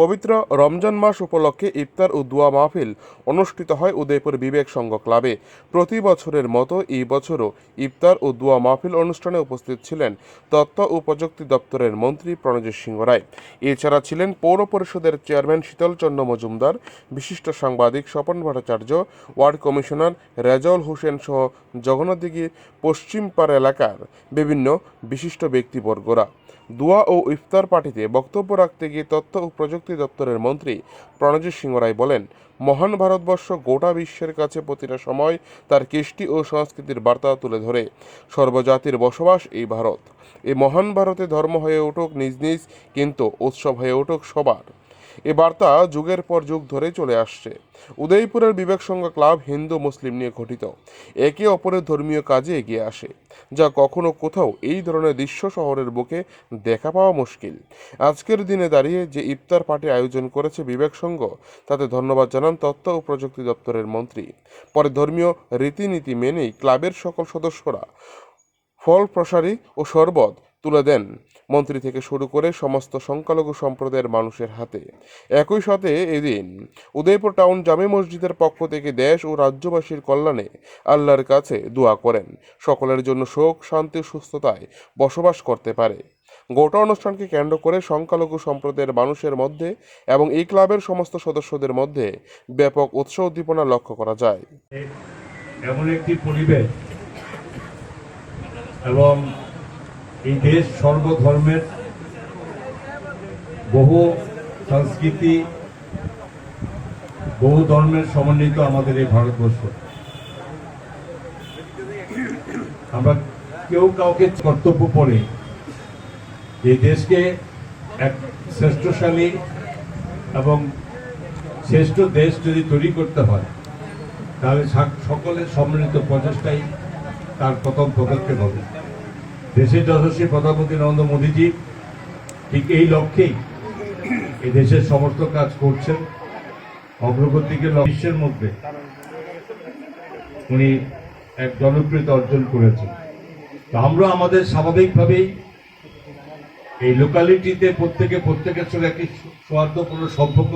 পবিত্র রমজান মাস উপলক্ষে ইফতার ও দোয়া মাহফিল অনুষ্ঠিত হয় উদয়পুর বিবেক সংঘ ক্লাবে। প্রতি বছরের মতো এই বছরও ইফতার ও দোয়া মাহফিল অনুষ্ঠানে উপস্থিত ছিলেন তথ্য ও প্রযুক্তি দপ্তরের মন্ত্রী প্রণজিৎ সিংহ রায়। এছাড়া ছিলেন পৌর পরিষদের চেয়ারম্যান শীতলচন্দ্র মজুমদার, বিশিষ্ট সাংবাদিক স্বপন ভট্টাচার্য, ওয়ার্ড কমিশনার রেজাউল হোসেন সহ জগন্নাথদিঘি পশ্চিমপাড়া এলাকার বিভিন্ন বিশিষ্ট ব্যক্তিবর্গরা। দোয়া ও ইফতার পার্টিতে বক্তব্য রাখতে গিয়ে তথ্য ও প্রযুক্তি দপ্তরের মন্ত্রী প্রণজিৎ সিংহ রায় বলেন, মহান ভারতবর্ষ গোটা বিশ্বের কাছে প্রতিটা সময় তার কৃষ্টি ও সংস্কৃতির বার্তা তুলে ধরে। সর্বজাতির বসবাস এই ভারত। এই মহান ভারতে ধর্ম হয়ে উঠুক নিজ নিজ, কিন্তু উৎসব হয়ে উঠুক সবার। এ বার্তা যুগের পর যুগ ধরে চলে আসছে। উদয়পুরের বিবেক সংঘ ক্লাব হিন্দু মুসলিম নিয়ে গঠিত। একে অপরের ধর্মীয় কাজে এগিয়ে আসে, যা কখনো কোথাও এই ধরনের দৃশ্য শহরের বুকে দেখা পাওয়া মুশকিল। আজকের দিনে দাঁড়িয়ে যে ইফতার পার্টি আয়োজন করেছে বিবেক সংঘ তাতে ধন্যবাদ জানান তথ্য ও প্রযুক্তি দপ্তরের মন্ত্রী। পরে ধর্মীয় রীতিনীতি মেনেই ক্লাবের সকল সদস্যরা ফল প্রসারী ও শরবত তুলে দেন মন্ত্রী থেকে শুরু করে সমস্ত সংখ্যালঘু সম্প্রদায়ের মানুষের হাতে। একই সাথে এদিন উদয়পুর টাউন জামে মসজিদের পক্ষ থেকে দেশ ও রাজ্যবাসীর কল্যাণে আল্লাহর কাছে দোয়া করেন। সকলের জন্য শোক শান্তি, সুস্থতায় বসবাস করতে পারে। গোটা অনুষ্ঠানকে কেন্দ্র করে সংখ্যালঘু সম্প্রদায়ের মানুষের মধ্যে এবং এই ক্লাবের সমস্ত সদস্যদের মধ্যে ব্যাপক উৎসাহ উদ্দীপনা লক্ষ্য করা যায়। এমন একটি পরিবেশ এবং এই দেশ সর্বধর্মের বহু সংস্কৃতি, বহু ধর্মের সমন্বিত আমাদের এই ভারতবর্ষ। আমরা কেউ কাউকে কর্তব্য পড়ে এই দেশকে এক শ্রেষ্ঠশালী এবং শ্রেষ্ঠ দেশ যদি তৈরি করতে হয়, তাহলে সকলের সম্মিলিত প্রচেষ্টাই তার প্রথম পদক্ষেপ হবে। দেশের যশস্বী প্রধানমন্ত্রী নরেন্দ্র মোদীজি ঠিক এই লক্ষ্যেই এই দেশের সমস্ত কাজ করছেন। অগ্রগতিকে বিশ্বের মধ্যে উনি এক জনপ্রিয়তা অর্জন করেছেন। তো আমরা আমাদের স্বাভাবিকভাবেই এই লোকালিটিতে প্রত্যেকে প্রত্যেকের সঙ্গে একটি সৌহার্দ্যপূর্ণ সম্পর্ক